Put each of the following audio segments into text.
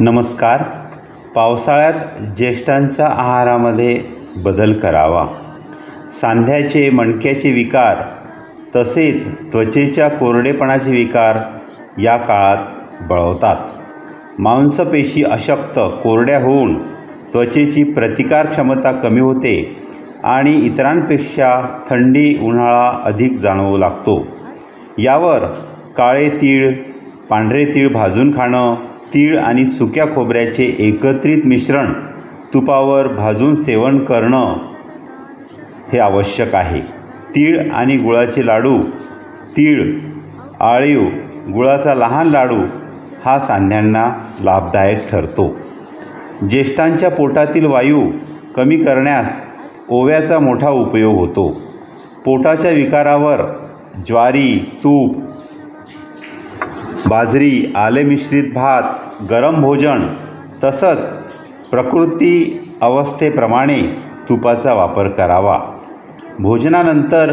नमस्कार. पावसाळ्यात ज्येष्ठांच्या आहारामध्ये बदल करावा. सांध्याचे मणक्याचे विकार तसेच त्वचेच्या कोरडेपणाचे विकार या काळात बळवतात. मांसपेशी अशक्त कोरड्या होऊन त्वचेची प्रतिकार क्षमता कमी होते आणि इतरांपेक्षा थंडी उन्हाळा अधिक जाणवू लागतो. यावर काळे तीळ पांढरे तीळ भाजून खाणं तीळ आणि सुक्या खोबऱ्याचे एकत्रित मिश्रण तुपावर भाजून सेवन करणं हे आवश्यक आहे. तीळ आणि गुळाचे लाडू तीळ आळीव गुळाचा लहान लाडू हा सांध्यांना लाभदायक ठरतो. ज्येष्ठांच्या पोटातील वायू कमी करण्यास ओव्याचा मोठा उपयोग होतो. पोटाच्या विकारावर ज्वारी तूप बाजरी आले मिश्रित भात गरम भोजन तसंच प्रकृती अवस्थेप्रमाणे तुपाचा वापर करावा. भोजनानंतर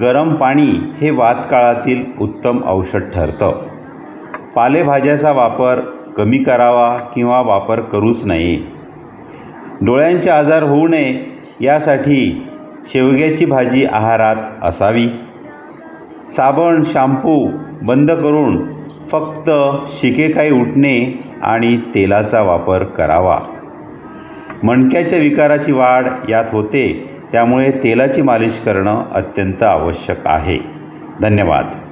गरम पाणी हे वातकाळातील उत्तम औषध ठरतं. पालेभाज्याचा वापर कमी करावा किंवा वापर करूच नये. डोळ्यांचे आजार होऊ नये यासाठी शेवग्याची भाजी आहारात असावी. साबण शॅम्पू बंद करून फक्त शिकेकाई उठणे आणि तेलाचा वापर करावा. मणक्याच्या विकाराची वाढ यात होते त्यामुळे तेलाची मालिश करणं अत्यंत आवश्यक आहे. धन्यवाद.